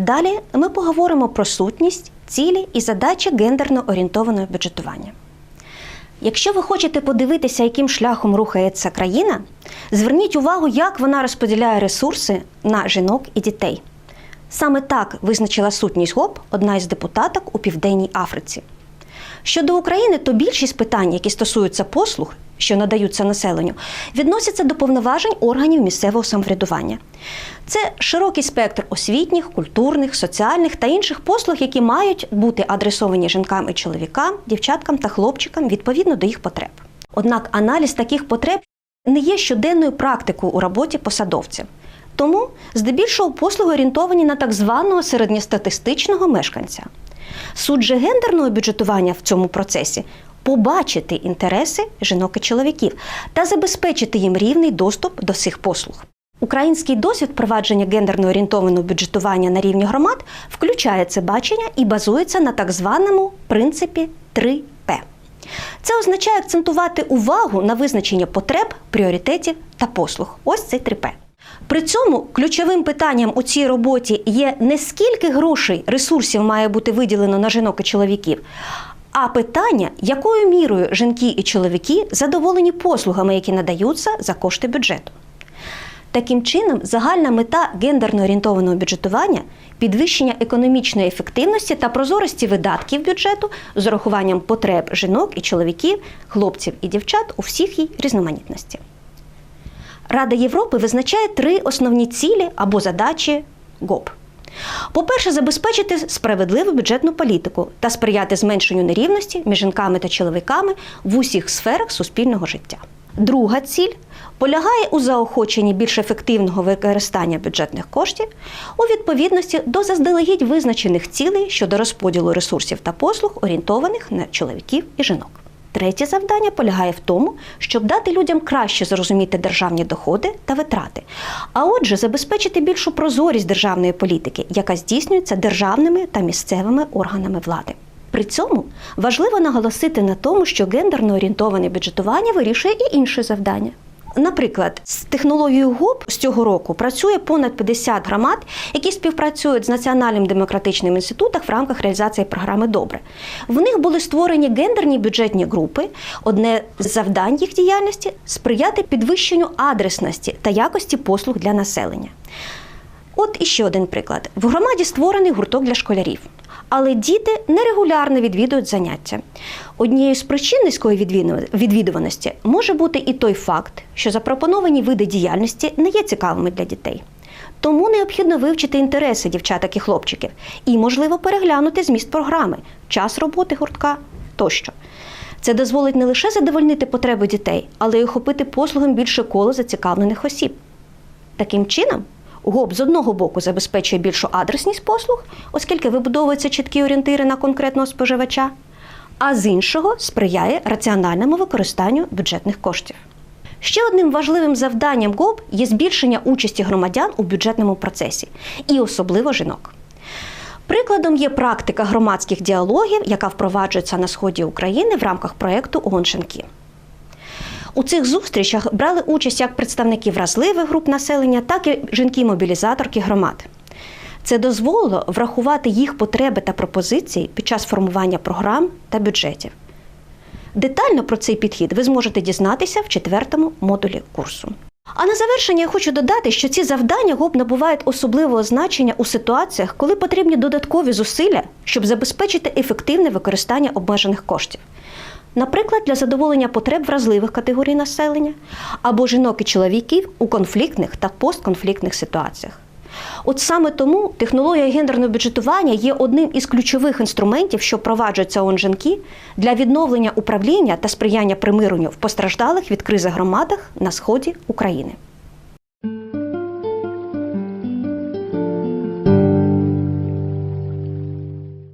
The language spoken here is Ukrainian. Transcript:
Далі ми поговоримо про сутність, цілі і задачі гендерно орієнтованого бюджетування. Якщо ви хочете подивитися, яким шляхом рухається країна, зверніть увагу, як вона розподіляє ресурси на жінок і дітей. Саме так визначила сутність ГОП одна із депутаток у Південній Африці. Щодо України, то більшість питань, які стосуються послуг, що надаються населенню, відносяться до повноважень органів місцевого самоврядування. Це широкий спектр освітніх, культурних, соціальних та інших послуг, які мають бути адресовані жінкам і чоловікам, дівчаткам та хлопчикам відповідно до їх потреб. Однак аналіз таких потреб не є щоденною практикою у роботі посадовців. Тому здебільшого послуги орієнтовані на так званого середньостатистичного мешканця. Суть же гендерного бюджетування в цьому процесі побачити інтереси жінок і чоловіків та забезпечити їм рівний доступ до цих послуг. Український досвід впровадження гендерно орієнтованого бюджетування на рівні громад включає це бачення і базується на так званому принципі 3П. Це означає акцентувати увагу на визначення потреб, пріоритетів та послуг. Ось це 3П. При цьому ключовим питанням у цій роботі є не скільки грошей ресурсів має бути виділено на жінок і чоловіків, а питання, якою мірою жінки і чоловіки задоволені послугами, які надаються за кошти бюджету. Таким чином, загальна мета гендерно орієнтованого бюджетування підвищення економічної ефективності та прозорості видатків бюджету з урахуванням потреб жінок і чоловіків, хлопців і дівчат у всіх її різноманітності. Рада Європи визначає три основні цілі або задачі ГОП. По-перше, забезпечити справедливу бюджетну політику та сприяти зменшенню нерівності між жінками та чоловіками в усіх сферах суспільного життя. Друга ціль полягає у заохоченні більш ефективного використання бюджетних коштів у відповідності до заздалегідь визначених цілей щодо розподілу ресурсів та послуг, орієнтованих на чоловіків і жінок. Третє завдання полягає в тому, щоб дати людям краще зрозуміти державні доходи та витрати, а отже, забезпечити більшу прозорість державної політики, яка здійснюється державними та місцевими органами влади. При цьому важливо наголосити на тому, що гендерно орієнтоване бюджетування вирішує і інші завдання. Наприклад, з технологією ГОП з цього року працює понад 50 громад, які співпрацюють з Національним демократичним інститутом в рамках реалізації програми Добре. В них були створені гендерні бюджетні групи. Одне з завдань їх діяльності сприяти підвищенню адресності та якості послуг для населення. От іще один приклад: в громаді створений гурток для школярів. Але діти нерегулярно відвідують заняття. Однією з причин низької відвідуваності може бути і той факт, що запропоновані види діяльності не є цікавими для дітей. Тому необхідно вивчити інтереси дівчаток і хлопчиків і, можливо, переглянути зміст програми, час роботи гуртка тощо. Це дозволить не лише задовольнити потреби дітей, але й охопити послугам більше коло зацікавлених осіб. Таким чином, ГОП з одного боку забезпечує більшу адресність послуг, оскільки вибудовуються чіткі орієнтири на конкретного споживача, а з іншого сприяє раціональному використанню бюджетних коштів. Ще одним важливим завданням ГОП є збільшення участі громадян у бюджетному процесі, і особливо жінок. Прикладом є практика громадських діалогів, яка впроваджується на сході України в рамках проєкту ООН «Жінки». У цих зустрічах брали участь як представники вразливих груп населення, так і жінки-мобілізаторки громад. Це дозволило врахувати їх потреби та пропозиції під час формування програм та бюджетів. Детально про цей підхід ви зможете дізнатися в четвертому модулі курсу. А на завершення я хочу додати, що ці завдання ГОП набувають особливого значення у ситуаціях, коли потрібні додаткові зусилля, щоб забезпечити ефективне використання обмежених коштів. Наприклад, для задоволення потреб вразливих категорій населення або жінок і чоловіків у конфліктних та постконфліктних ситуаціях. От саме тому технологія гендерного бюджетування є одним із ключових інструментів, що впроваджується ООН жінки для відновлення управління та сприяння примиренню в постраждалих від кризи громадах на сході України.